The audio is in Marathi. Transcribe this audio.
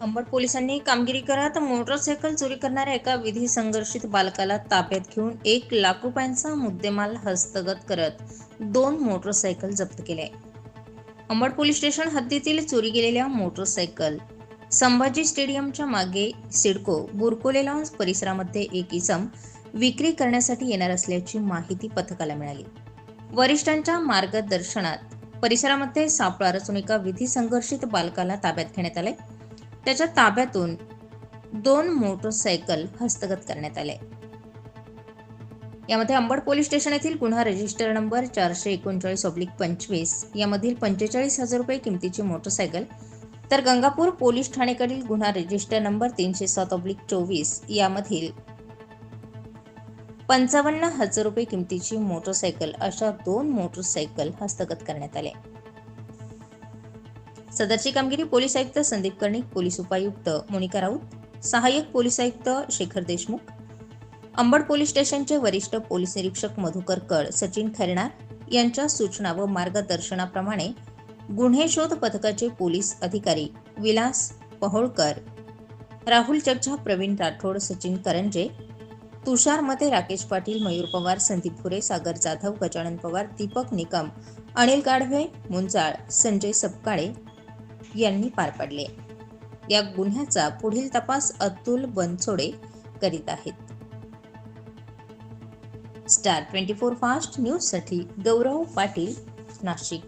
अंबड पोलिसांनी कामगिरी करत मोटरसायकल चोरी करणाऱ्या एका विधी संघर्षित बालकाला ताब्यात घेऊन एक लाख रुपयांचा मुद्देमाल हस्तगत करत दोन मोटरसायकल जप्त केले. अंबड पोलीस स्टेशन हद्दीतील चोरी गेलेल्या मोटरसायकल संभाजी स्टेडियमच्या मागे सिडको बुरकोले लॉन्स परिसरामध्ये एक इसम विक्री करण्यासाठी येणार असल्याची माहिती पथकाला मिळाली. वरिष्ठांच्या मार्गदर्शनात परिसरामध्ये सापळा रचून एका विधी संघर्षित बालकाला ताब्यात घेण्यात आले. त्याच्या ताब्यातून दोन मोटरसायकल हस्तगत करण्यात आले. यामध्ये अंबड पोलीस स्टेशन येथील गुन्हा रजिस्टर नंबर चारशे एकोणचाळीस ऑब्लिक पंचवीस यामधील पंचेचाळीस हजार रुपये किमतीची मोटरसायकल तर गंगापूर पोलीस ठाणेकडील गुन्हा रजिस्टर नंबर तीनशे सात ऑब्लिक चोवीस यामधील पंचावन्न हजार रुपये किमतीची मोटरसायकल अशा दोन मोटरसायकल हस्तगत करण्यात आले. सदरची कामगिरी पोलीस आयुक्त संदीप कर्णिक पोलीस उपायुक्त मोनिका राऊत सहाय्यक पोलीस आयुक्त शेखर देशमुख अंबड पोलीस स्टेशनचे वरिष्ठ पोलीस निरीक्षक मधुकर कड सचिन खैरणार यांच्या सूचना व मार्गदर्शनाप्रमाणे गुन्हे शोध पथकाचे पोलीस अधिकारी विलास पहोळकर राहुल चर्चा प्रवीण राठोड सचिन करंजे तुषार मते राकेश पाटील मयूर पवार संदीप फुरे सागर जाधव गजानन पवार दीपक निकम अनिल गाढवे मुंजाळ संजय सपकाळे यांनी पार पाडले. या गुन्ह्याचा पुढील तपास अतुल बनसोडे करीत आहेत. स्टार ट्वेंटी फोर फास्ट न्यूजसाठी गौरव पाटील नाशिक.